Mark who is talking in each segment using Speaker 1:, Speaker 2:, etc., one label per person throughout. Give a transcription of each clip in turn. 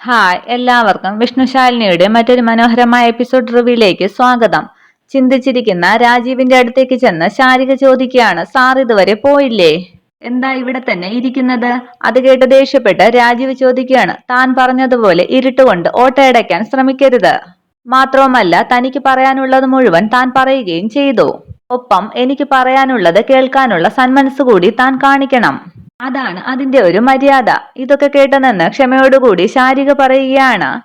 Speaker 1: Hi എല്ലാവർക്കും വിഷ്ണുശാലിനിയുടെ മറ്റൊരു മനോഹരമായ എപ്പിസോഡ് റിവ്യൂയിലേക്ക് സ്വാഗതം. ചിന്തിച്ചിരിക്കുന്ന രാജീവിന്റെ അടുത്തേക്ക് ചെന്ന് ശാരിക ചോദിക്കുകയാണ് സാർ ഇതുവരെ പോയില്ലേ? എന്താ ഇവിടെ തന്നെ ഇരിക്കുന്നത്? അത് കേട്ട് ദേഷ്യപ്പെട്ട് രാജീവ് ചോദിക്കുകയാണ് താൻ പറഞ്ഞതുപോലെ ഇരുട്ടുകൊണ്ട് ഓട്ടയടയ്ക്കാൻ ശ്രമിക്കരുത്. മാത്രവുമല്ല തനിക്ക് പറയാനുള്ളത് മുഴുവൻ താൻ പറയുകയും ചെയ്തു. ഒപ്പം എനിക്ക് പറയാനുള്ളത് കേൾക്കാനുള്ള സന്മനസ് കൂടി താൻ കാണിക്കണം. അതാണ് അതിന്റെ ഒരു മര്യാദ. ഇതൊക്കെ കേട്ടുനിന്ന് ക്ഷമയോടുകൂടി ശാരിക പറയുകയാണ്.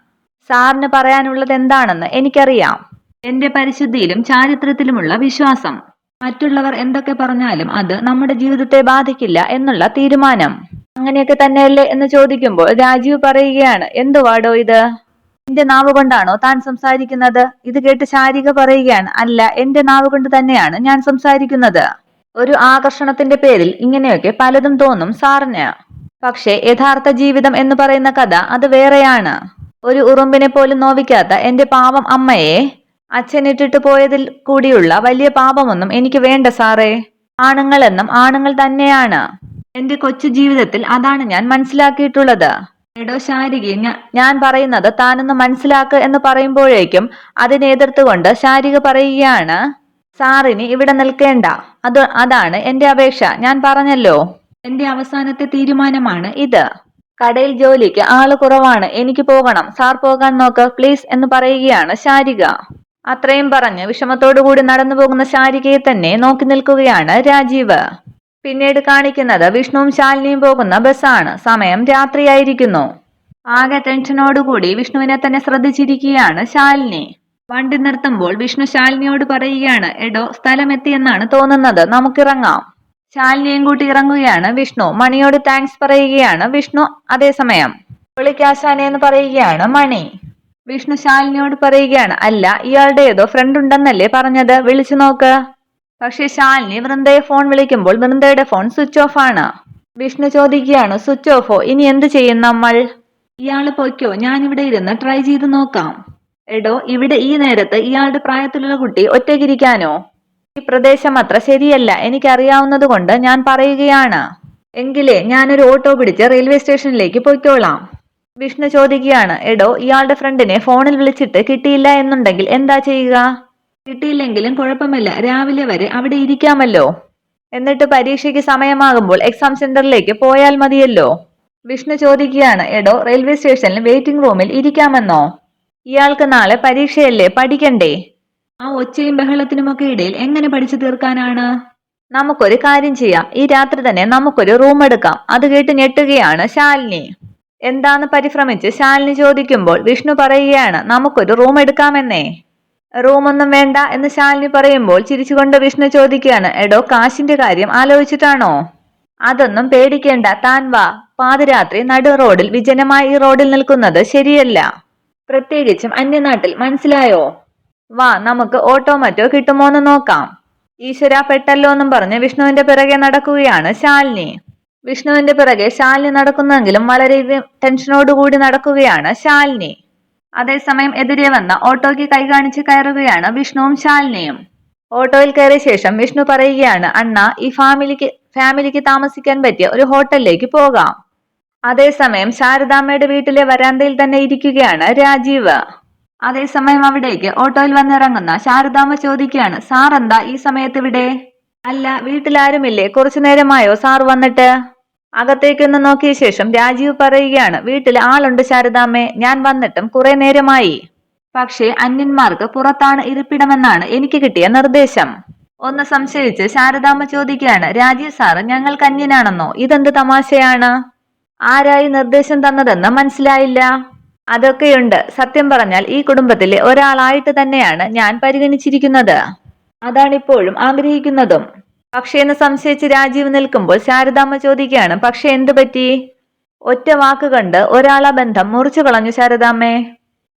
Speaker 1: സാറിന് പറയാനുള്ളത് എന്താണെന്ന് എനിക്കറിയാം. എന്റെ പരിശുദ്ധിയിലും ചാരിത്രത്തിലുമുള്ള വിശ്വാസം. മറ്റുള്ളവർ എന്തൊക്കെ പറഞ്ഞാലും അത് നമ്മുടെ ജീവിതത്തെ ബാധിക്കില്ല എന്നുള്ള തീരുമാനം. അങ്ങനെയൊക്കെ തന്നെയല്ലേ എന്ന് ചോദിക്കുമ്പോൾ രാജീവ് പറയുകയാണ് എന്തുവാടോ ഇത്? എന്റെ നാവ് കൊണ്ടാണോ താൻ സംസാരിക്കുന്നത്? ഇത് കേട്ട് ശാരിക പറയുകയാണ് അല്ല എന്റെ നാവ് കൊണ്ട് തന്നെയാണ് ഞാൻ സംസാരിക്കുന്നത്. ഒരു ആകർഷണത്തിന്റെ പേരിൽ ഇങ്ങനെയൊക്കെ പലതും തോന്നും സാറിന്. പക്ഷേ യഥാർത്ഥ ജീവിതം എന്ന് പറയുന്ന കഥ അത് വേറെയാണ്. ഒരു ഉറുമ്പിനെ പോലും നോവിക്കാത്ത എന്റെ പാവം അമ്മയെ അച്ഛനിട്ടിട്ട് പോയതിൽ കൂടിയുള്ള വലിയ പാപമൊന്നും എനിക്ക് വേണ്ട സാറേ. ആണുങ്ങളെന്നും ആണുങ്ങൾ തന്നെയാണ്. എന്റെ കൊച്ചു ജീവിതത്തിൽ അതാണ് ഞാൻ മനസ്സിലാക്കിയിട്ടുള്ളത്. എടോ ശാരിക ഞാൻ പറയുന്നത് താനൊന്ന് മനസ്സിലാക്ക് എന്ന് പറയുമ്പോഴേക്കും അതിനെ എതിർത്തുകൊണ്ട് ശാരിക പറയുകയാണ്. സാറിന് ഇവിടെ നിൽക്കേണ്ട. അത് അതാണ് എന്റെ അപേക്ഷ. ഞാൻ പറഞ്ഞല്ലോ. എന്റെ അവസാനത്തെ തീരുമാനമാണ് ഇത്. കടയിൽ ജോലിക്ക് ആൾ കുറവാണ്. എനിക്ക് പോകണം. സാർ പോകാൻ നോക്ക്. പ്ലീസ് എന്ന് പറയുകയാണ് ശാരിക. അത്രയും പറഞ്ഞ് വിഷമത്തോടുകൂടി നടന്നു പോകുന്ന ശാരികയെ തന്നെ നോക്കി നിൽക്കുകയാണ് രാജീവ്. പിന്നീട് കാണിക്കുന്നത് വിഷ്ണുവും ശാലിനിയും പോകുന്ന ബസ്സാണ്. സമയം രാത്രിയായിരിക്കുന്നു. ആകെ ടെൻഷനോടുകൂടി വിഷ്ണുവിനെ തന്നെ ശ്രദ്ധിച്ചിരിക്കുകയാണ് ശാലിനി. വണ്ടി നിർത്തുമ്പോൾ വിഷ്ണു ശാലിനിയോട് പറയുകയാണ് എടോ സ്ഥലം എത്തിയെന്നാണ് തോന്നുന്നത്. നമുക്കിറങ്ങാം. ശാലിനിയും കൂട്ടി ഇറങ്ങുകയാണ് വിഷ്ണു. മണിയോട് താങ്ക്സ് പറയുകയാണ് വിഷ്ണു അതേസമയം. വിളിക്കാശാന എന്ന് പറയുകയാണ് മണി. വിഷ്ണു ശാലിനിയോട് പറയുകയാണ് അല്ല ഇയാളുടെ ഏതോ ഫ്രണ്ട് ഉണ്ടെന്നല്ലേ പറഞ്ഞത്. വിളിച്ചു നോക്ക്. പക്ഷേ ശാലിനി വൃന്ദയെ ഫോൺ വിളിക്കുമ്പോൾ വൃന്ദയുടെ ഫോൺ സ്വിച്ച് ഓഫ് ആണ്. വിഷ്ണു ചോദിക്കുകയാണ് സ്വിച്ച് ഓഫോ ഇനി എന്ത് ചെയ്യും നമ്മൾ? ഇയാൾ പൊയ്ക്കോ ഞാനിവിടെ ഇരുന്ന് ട്രൈ ചെയ്ത് നോക്കാം. എടോ ഇവിടെ ഈ നേരത്ത് ഇയാളുടെ പ്രായത്തിലുള്ള കുട്ടി ഒറ്റയ്ക്കിരിക്കാനോ? ഈ പ്രദേശം അത്ര ശരിയല്ല. എനിക്കറിയാവുന്നത് കൊണ്ട് ഞാൻ പറയുകയാണ്. എങ്കിലേ ഞാനൊരു ഓട്ടോ പിടിച്ച് റെയിൽവേ സ്റ്റേഷനിലേക്ക് പോയിക്കോളാം. വിഷ്ണു ചോദിക്കുകയാണ്. എടോ ഇയാളുടെ ഫ്രണ്ടിനെ ഫോണിൽ വിളിച്ചിട്ട് കിട്ടിയില്ല എന്നുണ്ടെങ്കിൽ എന്താ ചെയ്യുക? കിട്ടിയില്ലെങ്കിലും കുഴപ്പമില്ല. രാവിലെ വരെ അവിടെ ഇരിക്കാമല്ലോ. എന്നിട്ട് പരീക്ഷയ്ക്ക് സമയമാകുമ്പോൾ എക്സാം സെന്ററിലേക്ക് പോയാൽ മതിയല്ലോ. വിഷ്ണു ചോദിക്കുകയാണ്. എടോ റെയിൽവേ സ്റ്റേഷനിൽ വെയിറ്റിംഗ് റൂമിൽ ഇരിക്കാമെന്നോ? ഇയാൾക്ക് നാളെ പരീക്ഷയല്ലേ? പഠിക്കണ്ടേ? ആ ഒച്ചയും ബഹളത്തിനുമൊക്കെ ഇടയിൽ എങ്ങനെ പഠിച്ചു തീർക്കാനാണ്? നമുക്കൊരു കാര്യം ചെയ്യാം. ഈ രാത്രി തന്നെ നമുക്കൊരു റൂം എടുക്കാം. അത് കേട്ട് ഞെട്ടുകയാണ് ശാലിനി. എന്താന്ന് പരിഭ്രമിച്ച് ശാലിനി ചോദിക്കുമ്പോൾ വിഷ്ണു പറയുകയാണ് നമുക്കൊരു റൂം എടുക്കാമെന്നേ. റൂമൊന്നും വേണ്ട എന്ന് ശാലിനി പറയുമ്പോൾ ചിരിച്ചുകൊണ്ട് വിഷ്ണു ചോദിക്കുകയാണ് എടോ കാശിന്റെ കാര്യം ആലോചിച്ചിട്ടാണോ? അതൊന്നും പേടിക്കേണ്ട താൻ വാ. പാതിരാത്രി നടു റോഡിൽ വിജനമായി ഈ റോഡിൽ നിൽക്കുന്നത് ശരിയല്ല. പ്രത്യേകിച്ചും അന്യനാട്ടിൽ മനസ്സിലായോ? വാ നമുക്ക് ഓട്ടോ മറ്റോ കിട്ടുമോന്ന് നോക്കാം. ഈശ്വര പെട്ടല്ലോ എന്നും പറഞ്ഞ് വിഷ്ണുവിന്റെ പിറകെ നടക്കുകയാണ് ശാലിനി. വിഷ്ണുവിന്റെ പിറകെ ശാലിനി നടക്കുന്നെങ്കിലും വളരെ ടെൻഷനോടുകൂടി നടക്കുകയാണ് ശാലിനി. അതേസമയം എതിരെ വന്ന ഓട്ടോയ്ക്ക് കൈ കാണിച്ച് കയറുകയാണ് വിഷ്ണുവും ശാലിനിയും. ഓട്ടോയിൽ കയറിയ ശേഷം വിഷ്ണു പറയുകയാണ് അണ്ണ ഈ ഫാമിലിക്ക് ഫാമിലിക്ക് താമസിക്കാൻ പറ്റിയ ഒരു ഹോട്ടലിലേക്ക് പോകാം. അതേസമയം ശാരദാമ്മയുടെ വീട്ടിലെ വരാന്തയിൽ തന്നെ ഇരിക്കുകയാണ് രാജീവ്. അതേസമയം അവിടേക്ക് ഓട്ടോയിൽ വന്നിറങ്ങുന്ന ശാരദാമ്മ ചോദിക്കുകയാണ് സാർ എന്താ ഈ സമയത്ത് ഇവിടെ? അല്ല വീട്ടിലാരുമില്ലേ? കുറച്ചു നേരമായോ സാർ വന്നിട്ട്? അകത്തേക്കൊന്ന് നോക്കിയ ശേഷം രാജീവ് പറയുകയാണ് വീട്ടിൽ ആളുണ്ട് ശാരദാമ്മേ ഞാൻ വന്നിട്ടും കുറെ നേരമായി. പക്ഷേ അന്യന്മാർക്ക് പുറത്താണ് ഇരിപ്പിടമെന്നാണ് എനിക്ക് കിട്ടിയ നിർദ്ദേശം. ഒന്ന് സംശയിച്ച് ശാരദാമ്മ ചോദിക്കുകയാണ് രാജീവ് സാറ് ഞങ്ങൾക്ക് അന്യനാണെന്നോ? ഇതെന്ത് തമാശയാണ്? ആരായി നിർദ്ദേശം തന്നതെന്ന് മനസ്സിലായില്ല. അതൊക്കെയുണ്ട്. സത്യം പറഞ്ഞാൽ ഈ കുടുംബത്തിലെ ഒരാളായിട്ട് തന്നെയാണ് ഞാൻ പരിഗണിച്ചിരിക്കുന്നത്. അതാണിപ്പോഴും ആഗ്രഹിക്കുന്നതും. പക്ഷേ എന്ന് സംശയിച്ച് രാജീവ് നിൽക്കുമ്പോൾ ശാരദാമ്മ ചോദിക്കുകയാണ് പക്ഷെ എന്തു പറ്റി? ഒറ്റ വാക്ക് കണ്ട് ഒരാളെ ബന്ധം മുറിച്ചു കളഞ്ഞു ശാരദാമ്മേ.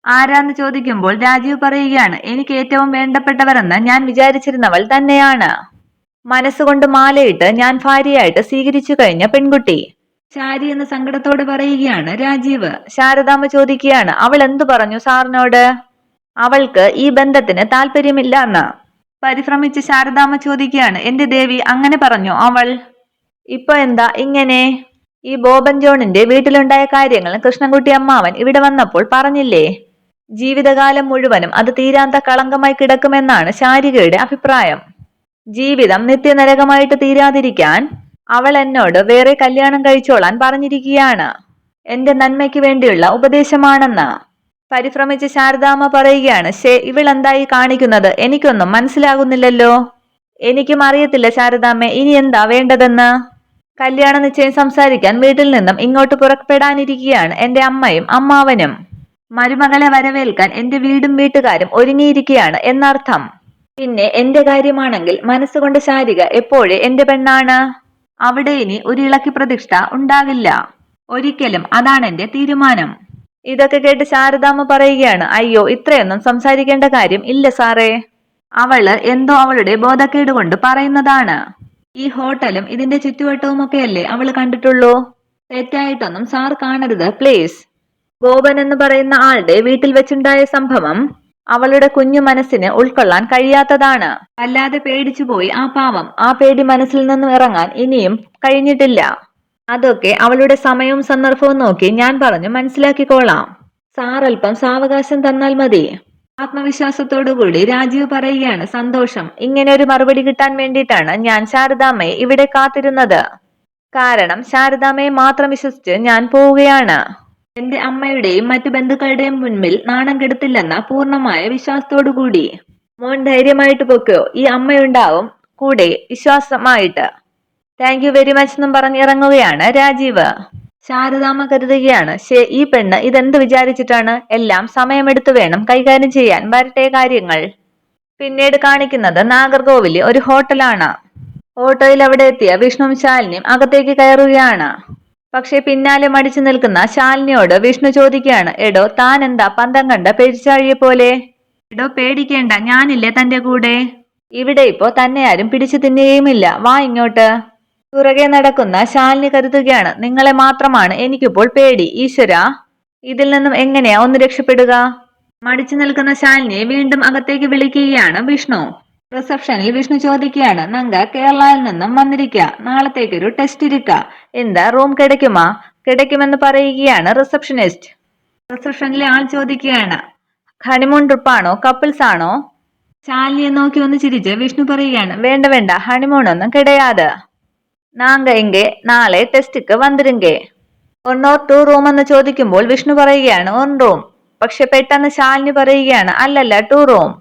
Speaker 1: ആരാന്ന് ചോദിക്കുമ്പോൾ രാജീവ് പറയുകയാണ് എനിക്ക് ഏറ്റവും വേണ്ടപ്പെട്ടവരെന്ന് ഞാൻ വിചാരിച്ചിരുന്നവൾ തന്നെയാണ്. മനസ്സുകൊണ്ട് മാലയിട്ട് ഞാൻ ഭാര്യയായിട്ട് സ്വീകരിച്ചു കഴിഞ്ഞ പെൺകുട്ടി. ശാരി എന്ന സങ്കടത്തോട് പറയുകയാണ് രാജീവ്. ശാരദാമ്മ ചോദിക്കുകയാണ് അവൾ എന്തു പറഞ്ഞു സാറിനോട്? അവൾക്ക് ഈ ബന്ധത്തിന് താല്പര്യമില്ല എന്ന? പരിഭ്രമിച്ച് ശാരദാമ്മ ചോദിക്കുകയാണ് എന്റെ ദേവി അങ്ങനെ പറഞ്ഞു അവൾ? ഇപ്പൊ എന്താ ഇങ്ങനെ? ഈ ബോബൻ ജോണിന്റെ വീട്ടിലുണ്ടായ കാര്യങ്ങൾ കൃഷ്ണൻകുട്ടി അമ്മാവൻ ഇവിടെ വന്നപ്പോൾ പറഞ്ഞില്ലേ? ജീവിതകാലം മുഴുവനും അത് തീരാന്ത കളങ്കമായി കിടക്കുമെന്നാണ് ശാരികയുടെ അഭിപ്രായം. ജീവിതം നിത്യനരകമായിട്ട് തീരാതിരിക്കാൻ അവൾ എന്നോട് വേറെ കല്യാണം കഴിച്ചോളാൻ പറഞ്ഞിരിക്കുകയാണ്. എന്റെ നന്മയ്ക്ക് വേണ്ടിയുള്ള ഉപദേശമാണെന്ന്. പരിഭ്രമിച്ച് ശാരദാമ്മ പറയുകയാണ് ഷേ ഇവൾ എന്തായി കാണിക്കുന്നത്? എനിക്കൊന്നും മനസ്സിലാകുന്നില്ലല്ലോ. എനിക്കും അറിയത്തില്ല ശാരദാമ്മ ഇനി എന്താ വേണ്ടതെന്ന്? കല്യാണ നിശ്ചയം സംസാരിക്കാൻ വീട്ടിൽ നിന്നും ഇങ്ങോട്ട് പുറപ്പെടാനിരിക്കുകയാണ് എന്റെ അമ്മയും അമ്മാവനും. മരുമകളെ വരവേൽക്കാൻ എന്റെ വീടും വീട്ടുകാരും ഒരുങ്ങിയിരിക്കുകയാണ് എന്നർത്ഥം. പിന്നെ എന്റെ കാര്യമാണെങ്കിൽ മനസ്സുകൊണ്ട് ശാരിക എപ്പോഴേ എന്റെ പെണ്ണാണ്? അവിടെ ഇനി ഒരു ഇളക്കി പ്രതിഷ്ഠ ഉണ്ടാകില്ല. ഒരിക്കലും അതാണ് എന്റെ തീരുമാനം. ഇതൊക്കെ കേട്ട് ശാരദാമ്മ പറയുകയാണ് അയ്യോ ഇത്രയൊന്നും സംസാരിക്കേണ്ട കാര്യം ഇല്ല സാറേ. അവൾ എന്തോ അവളുടെ ബോധക്കേട് കൊണ്ട് പറയുന്നതാണ്. ഈ ഹോട്ടലും ഇതിന്റെ ചുറ്റുവട്ടവും ഒക്കെയല്ലേ അവൾ കണ്ടിട്ടുള്ളൂ? തെറ്റായിട്ടൊന്നും സാർ കാണരുത് പ്ലീസ്. ഗോപൻ എന്ന് പറയുന്ന ആളുടെ വീട്ടിൽ വെച്ചുണ്ടായ സംഭവം അവളുടെ കുഞ്ഞു മനസ്സിന് ഉൾക്കൊള്ളാൻ കഴിയാത്തതാണ്. അല്ലാതെ പേടിച്ചുപോയി ആ പാവം. ആ പേടി മനസ്സിൽ നിന്നും ഇറങ്ങാൻ ഇനിയും കഴിഞ്ഞിട്ടില്ല. അതൊക്കെ അവളുടെ സമയവും സന്ദർഭവും നോക്കി ഞാൻ പറഞ്ഞു മനസ്സിലാക്കിക്കോളാം. സാർ അല്പം സാവകാശം തന്നാൽ മതി. ആത്മവിശ്വാസത്തോടുകൂടി രാജീവ് പറയുകയാണ് സന്തോഷം. ഇങ്ങനെ ഒരു മറുപടി കിട്ടാൻ വേണ്ടിയിട്ടാണ് ഞാൻ ശാരദാമ്മയെ ഇവിടെ കാത്തിരുന്നത്. കാരണം ശാരദാമ്മയെ മാത്രം വിശ്വസിച്ച് ഞാൻ പോവുകയാണ്. എന്റെ അമ്മയുടെയും മറ്റു ബന്ധുക്കളുടെയും മുൻപിൽ നാണം കെടുത്തില്ലെന്ന പൂർണമായ വിശ്വാസത്തോടുകൂടി. മോൻ ധൈര്യമായിട്ട് പൊക്കോ ഈ അമ്മയുണ്ടാവും. കൂടെ വിശ്വാസമായിട്ട്. താങ്ക് യു വെരി മച്ച് എന്നും പറഞ്ഞിറങ്ങുകയാണ് രാജീവ്. ശാരദാമ്മ കരുതുകയാണ് ശേ ഈ പെണ്ണ് ഇതെന്ത് വിചാരിച്ചിട്ടാണ്? എല്ലാം സമയമെടുത്തു വേണം കൈകാര്യം ചെയ്യാൻ. വരട്ടെ കാര്യങ്ങൾ. പിന്നീട് കാണിക്കുന്നത് നാഗർകോവിലെ ഒരു ഹോട്ടലാണ്. ഓട്ടോയിൽ അവിടെ എത്തിയ വിഷ്ണുവും ശാലിനിയും അകത്തേക്ക് കയറുകയാണ്. പക്ഷെ പിന്നാലെ മടിച്ചു നിൽക്കുന്ന ശാലിനിയോട് വിഷ്ണു ചോദിക്കുകയാണ് എടോ താൻ എന്താ പന്തം കണ്ട പെരിച്ചാഴിയെ പോലെ? എടോ പേടിക്കേണ്ട ഞാനില്ലേ തന്റെ കൂടെ? ഇവിടെ ഇപ്പോ തന്നെ ആരും പിടിച്ചു തിന്നുകയുമില്ല. വാ ഇങ്ങോട്ട്. പുറകെ നടക്കുന്ന ശാലിനി കരുതുകയാണ് നിങ്ങളെ മാത്രമാണ് എനിക്കിപ്പോൾ പേടി ഈശ്വര. ഇതിൽ നിന്നും എങ്ങനെയാ ഒന്ന് രക്ഷപ്പെടുക? മടിച്ചു നിൽക്കുന്ന ശാലിനിയെ വീണ്ടും അകത്തേക്ക് വിളിക്കുകയാണ് വിഷ്ണു. റിസപ്ഷനിൽ വിഷ്ണു ചോദിക്കുകയാണ് നങ്ക കേരളയിൽ നിന്നും വന്നിരിക്കുക നാളത്തേക്ക് ഒരു ടെസ്റ്റ് ഇരിക്ക. എന്താ റൂം കിടക്കുമാ? കിടക്കുമെന്ന് പറയുകയാണ് റിസപ്ഷനിസ്റ്റ് റിസപ്ഷനിലെ ആൾ ചോദിക്കുകയാണ് ഹണിമൂൺ ട്രിപ്പാണോ കപ്പിൾസ് ആണോ? ചാലിയെ നോക്കി ഒന്ന് ചിരിച്ച് വിഷ്ണു പറയുകയാണ് വേണ്ട വേണ്ട ഹണിമൂൺ ഒന്നും കിടയാതെ. നാങ്ക എങ്കെ നാളെ ടെസ്റ്റിക്ക് വന്നിരുങ്കേ. ഒൺ ഓർ ടു റൂം എന്ന് ചോദിക്കുമ്പോൾ വിഷ്ണു പറയുകയാണ് ഓൺ റൂം പക്ഷെ പെട്ടെന്ന് ശാലിനി പറയുകയാണ് അല്ലല്ല ടു റൂം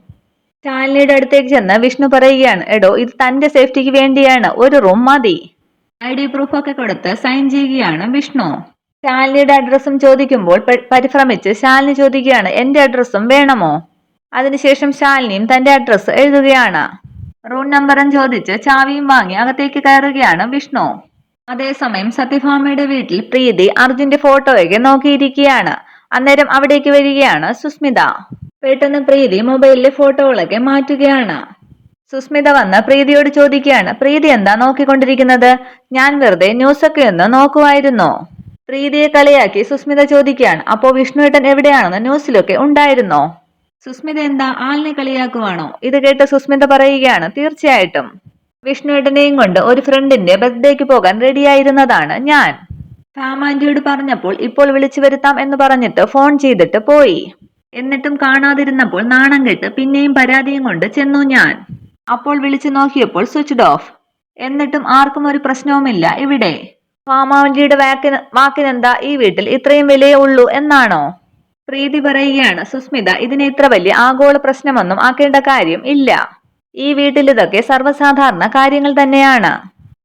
Speaker 1: ശാലിനിയുടെ അടുത്തേക്ക് ചെന്ന് വിഷ്ണു പറയുകയാണ് എടോ ഇത് തന്റെ സേഫ്റ്റിക്ക് വേണ്ടിയാണ്. ഒരു റൂം മതി. ഐ ഡി പ്രൂഫ് ഒക്കെ കൊടുത്ത് സൈൻ ചെയ്യുകയാണ് വിഷ്ണു. ശാലിനിയുടെ അഡ്രസ്സും ചോദിക്കുമ്പോൾ പരിഭ്രമിച്ച് ശാലിനി ചോദിക്കുകയാണ് എന്റെ അഡ്രസ്സും വേണമോ? അതിനുശേഷം ശാലിനിയും തന്റെ അഡ്രസ്സ് എഴുതുകയാണ്. റൂം നമ്പറും ചോദിച്ച് ചാവിയും വാങ്ങി അകത്തേക്ക് കയറുകയാണ് വിഷ്ണു. അതേസമയം സത്യഭാമയുടെ വീട്ടിൽ പ്രീതി അർജുന്റെ ഫോട്ടോയൊക്കെ നോക്കിയിരിക്കുകയാണ്. അന്നേരം അവിടേക്ക് വരികയാണ് സുസ്മിത. പെട്ടെന്ന് പ്രീതി മൊബൈലിലെ ഫോട്ടോകളൊക്കെ മാറ്റുകയാണ്. സുസ്മിത വന്ന് പ്രീതിയോട് ചോദിക്കുകയാണ്. പ്രീതി എന്താ നോക്കിക്കൊണ്ടിരിക്കുന്നത്? ഞാൻ വെറുതെ ന്യൂസൊക്കെ ഒന്ന് നോക്കുമായിരുന്നു പ്രീതിയെ കളിയാക്കി സുസ്മിത ചോദിക്കുകയാണ്. അപ്പോ വിഷ്ണുവേട്ടൻ എവിടെയാണെന്ന് ന്യൂസിലൊക്കെ ഉണ്ടായിരുന്നോ? സുസ്മിത എന്താ ആളിനെ കളിയാക്കുവാണോ? ഇത് കേട്ട് സുസ്മിത പറയുകയാണ് തീർച്ചയായിട്ടും. വിഷ്ണുവേട്ടനെയും കൊണ്ട് ഒരു ഫ്രണ്ടിന്റെ ബർത്ത്ഡേക്ക് പോകാൻ റെഡിയായിരുന്നതാണ് ഞാൻ. ഫാമാന്റിയോട് പറഞ്ഞപ്പോൾ ഇപ്പോൾ വിളിച്ചു വരുത്താം എന്ന് പറഞ്ഞിട്ട് ഫോൺ ചെയ്തിട്ട് പോയി. എന്നിട്ടും കാണാതിരുന്നപ്പോൾ നാണം കെട്ട് പിന്നെയും പരാതിയും കൊണ്ട് ചെന്നു ഞാൻ. അപ്പോൾ വിളിച്ചു നോക്കിയപ്പോൾ സ്വിച്ച്ഡ് ഓഫ് എന്നിട്ടും ആർക്കും ഒരു പ്രശ്നവുമില്ല ഇവിടെ. ഫാമാന്റിയുടെ വാക്കിന് വാക്കിനെന്താ ഈ വീട്ടിൽ ഇത്രയും വിലയേ ഉള്ളൂ എന്നാണോ? പ്രീതി പറയുകയാണ് സുസ്മിത ഇതിന് ഇത്ര വലിയ ആഗോള പ്രശ്നമൊന്നും ആക്കേണ്ട കാര്യം ഇല്ല. ഈ വീട്ടിൽ ഇതൊക്കെ സർവസാധാരണ കാര്യങ്ങൾ തന്നെയാണ്.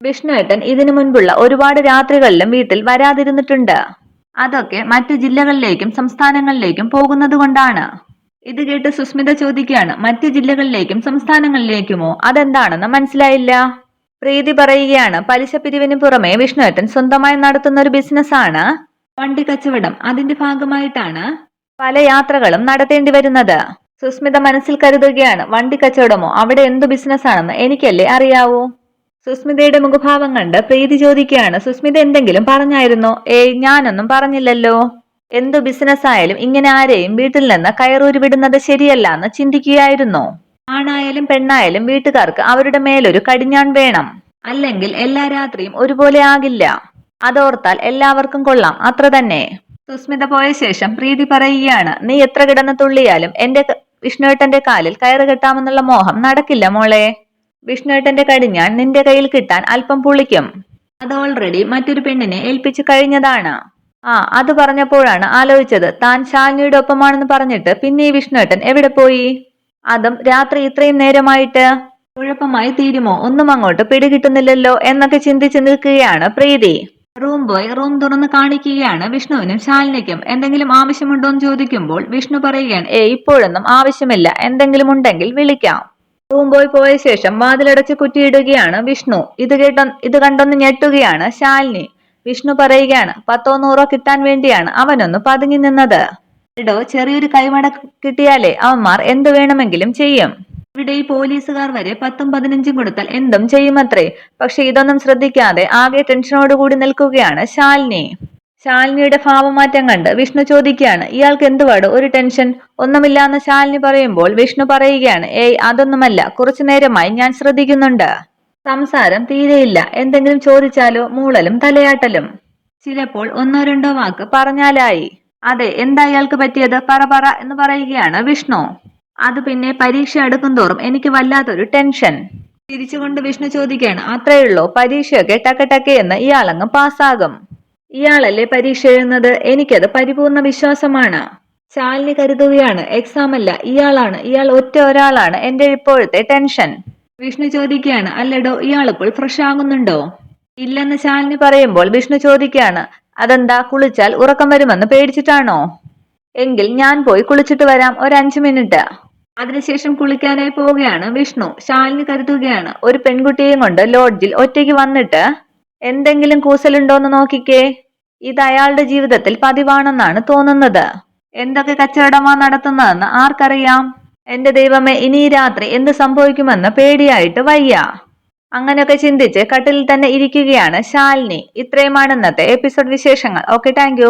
Speaker 1: വിഷ്ണുവേട്ടൻ ഇതിനു മുൻപുള്ള ഒരുപാട് രാത്രികളിലും വീട്ടിൽ വരാതിരുന്നിട്ടുണ്ട്. അതൊക്കെ മറ്റു ജില്ലകളിലേക്കും സംസ്ഥാനങ്ങളിലേക്കും പോകുന്നത് കൊണ്ടാണ് ഇത് കേട്ട് സുസ്മിത ചോദിക്കുകയാണ് മറ്റു ജില്ലകളിലേക്കും സംസ്ഥാനങ്ങളിലേക്കുമോ? അതെന്താണെന്ന് മനസ്സിലായില്ല. പ്രീതി പറയുകയാണ് പലിശ പിരിവിന് പുറമെ വിഷ്ണുവേട്ടൻ സ്വന്തമായി നടത്തുന്ന ഒരു ബിസിനസ് ആണ് വണ്ടി കച്ചവടം അതിന്റെ ഭാഗമായിട്ടാണ് പല യാത്രകളും നടത്തേണ്ടി വരുന്നത്. സുസ്മിത മനസ്സിൽ കരുതുകയാണ് വണ്ടി കച്ചവടമോ അവിടെ എന്തു ബിസിനസ്സാണെന്ന് എനിക്കല്ലേ അറിയാവൂ. സുസ്മിതയുടെ മുഖഭാവം കണ്ട് പ്രീതി ചോദിക്കുകയാണ് സുസ്മിത എന്തെങ്കിലും പറഞ്ഞായിരുന്നോ? ഏയ് ഞാനൊന്നും പറഞ്ഞില്ലല്ലോ. എന്തു ബിസിനസ് ആയാലും ഇങ്ങനെ ആരെയും വീട്ടിൽ നിന്ന് കയറൂരി വിടുന്നത് ശരിയല്ല എന്ന് ചിന്തിക്കുകയായിരുന്നോ? ആണായാലും പെണ്ണായാലും വീട്ടുകാർക്ക് അവരുടെ മേലൊരു കടിഞ്ഞാൺ വേണം. അല്ലെങ്കിൽ എല്ലാ രാത്രിയും ഒരുപോലെ ആകില്ല. അതോർത്താൽ എല്ലാവർക്കും കൊള്ളാം. അത്ര തന്നെ. സുസ്മിത പോയ ശേഷം പ്രീതി പറയുകയാണ് നീ എത്ര കിടന്ന് തുള്ളിയാലും എന്റെ വിഷ്ണുവേട്ടന്റെ കാലിൽ കയറ് കെട്ടാമെന്നുള്ള മോഹം നടക്കില്ല മോളെ. വിഷ്ണുവേട്ടന്റെ ഞാൻ നിന്റെ കയ്യിൽ കിട്ടാൻ അല്പം പുളിക്കും. അത് ഓൾറെഡി മറ്റൊരു പെണ്ണിനെ ഏൽപ്പിച്ചു കഴിഞ്ഞതാണ്. ആ അത് പറഞ്ഞപ്പോഴാണ് ആലോചിച്ചത്. താൻ ശാലിനിയുടെ ഒപ്പമാണെന്ന് പറഞ്ഞിട്ട് പിന്നെ ഈ വിഷ്ണുവേട്ടൻ എവിടെ പോയി? അതും രാത്രി ഇത്രയും നേരമായിട്ട്? കുഴപ്പമായി തീരുമോ? ഒന്നും അങ്ങോട്ട് പിടികിട്ടുന്നില്ലല്ലോ എന്നൊക്കെ ചിന്തിച്ചു നിൽക്കുകയാണ് പ്രീതി. റൂം ബോയ് റൂം തുറന്ന് കാണിക്കുകയാണ് വിഷ്ണുവിനും ശാലിനിക്കും. എന്തെങ്കിലും ആവശ്യമുണ്ടോ എന്ന് ചോദിക്കുമ്പോൾ വിഷ്ണു പറയുകയാണ് ഏ ഇപ്പോഴൊന്നും ആവശ്യമില്ല. എന്തെങ്കിലും ഉണ്ടെങ്കിൽ വിളിക്കാം. റൂം ബോയ് പോയ ശേഷം വാതിലടച്ച് കുറ്റിയിടുകയാണ് വിഷ്ണു. ഇത് കേട്ട ഇത് കണ്ടൊന്ന് ഞെട്ടുകയാണ് ശാലിനി. വിഷ്ണു പറയുകയാണ് പത്തോ നൂറോ കിട്ടാൻ വേണ്ടിയാണ് അവനൊന്ന് പതുങ്ങി നിന്നത്. എടോ ചെറിയൊരു കൈമട കിട്ടിയാലേ അവന്മാർ എന്ത് വേണമെങ്കിലും ചെയ്യും. ഇവിടെ ഈ പോലീസുകാർ വരെ പത്തും പതിനഞ്ചും കൊടുത്താൽ എന്തും ചെയ്യുമത്രേ. പക്ഷെ ഇതൊന്നും ശ്രദ്ധിക്കാതെ ആകെ ടെൻഷനോടുകൂടി നിൽക്കുകയാണ് ശാലിനി. ശാലിനിയുടെ ഭാവമാറ്റം കണ്ട് വിഷ്ണു ചോദിക്കുകയാണ് ഇയാൾക്ക് എന്തുവാട് ഒരു ടെൻഷൻ? ഒന്നുമില്ലാന്ന് ശാലിനി പറയുമ്പോൾ വിഷ്ണു പറയുകയാണ് ഏയ് അതൊന്നുമല്ല. കുറച്ചു നേരമായി ഞാൻ ശ്രദ്ധിക്കുന്നുണ്ട്. സംസാരം തീരെയില്ല. എന്തെങ്കിലും ചോദിച്ചാലോ? മൂളലും തലയാട്ടലും. ചിലപ്പോൾ ഒന്നോ രണ്ടോ വാക്ക് പറഞ്ഞാലായി. അതെ എന്താ ഇയാൾക്ക് പറ്റിയത്? പറ പറ എന്ന് പറയുകയാണ് വിഷ്ണു. അത് പിന്നെ പരീക്ഷ അടുക്കും തോറും എനിക്ക് വല്ലാത്തൊരു ടെൻഷൻ. തിരിച്ചുകൊണ്ട് വിഷ്ണു ചോദിക്കുകയാണ് അത്രയുള്ളൂ. പരീക്ഷയൊക്കെ ടക്ക എന്ന് ഇയാളങ്ങ് പാസ്സാകും. ഇയാളല്ലേ പരീക്ഷ എഴുതുന്നത്? എനിക്കത് പരിപൂർണ വിശ്വാസമാണ്. ശാലിനി കരുതുകയാണ്. എക്സാം അല്ല ഇയാളാണ്. ഇയാൾ ഒറ്റ ഒരാളാണ്. എന്റെ ഇപ്പോഴത്തെ ടെൻഷൻ വിഷ്ണു ചോദിക്കുകയാണ് അല്ലടോ ഇയാളിപ്പോൾ ഫ്രഷ് ആകുന്നുണ്ടോ? ഇല്ലെന്ന് ശാലിനി പറയുമ്പോൾ വിഷ്ണു ചോദിക്കുകയാണ് അതെന്താ കുളിച്ചാൽ ഉറക്കം വരുമെന്ന് പേടിച്ചിട്ടാണോ? എങ്കിൽ ഞാൻ പോയി കുളിച്ചിട്ട് വരാം ഒരു അഞ്ചു മിനിറ്റ്. അതിനുശേഷം കുളിക്കാനായി പോവുകയാണ് വിഷ്ണു. ശാലിനി കരുതുകയാണ് ഒരു പെൺകുട്ടിയെയും കൊണ്ട് ലോഡ്ജിൽ ഒറ്റയ്ക്ക് വന്നിട്ട് എന്തെങ്കിലും കൂസലുണ്ടോന്ന് നോക്കിക്കേ. ഇത് അയാളുടെ ജീവിതത്തിൽ പതിവാണെന്നാണ് തോന്നുന്നത്. എന്തൊക്കെ കച്ചവടമാ നടത്തുന്നതെന്ന് ആർക്കറിയാം? എന്റെ ദൈവമേ ഇനി രാത്രി എന്ത് സംഭവിക്കുമെന്ന് പേടിയായിട്ട് വയ്യ. അങ്ങനെയൊക്കെ ചിന്തിച്ച് കട്ടിലിൽ തന്നെ ഇരിക്കുകയാണ് ശാലിനി. ഇത്രയുമാണ് ഇന്നത്തെ എപ്പിസോഡ് വിശേഷങ്ങൾ. Okay thank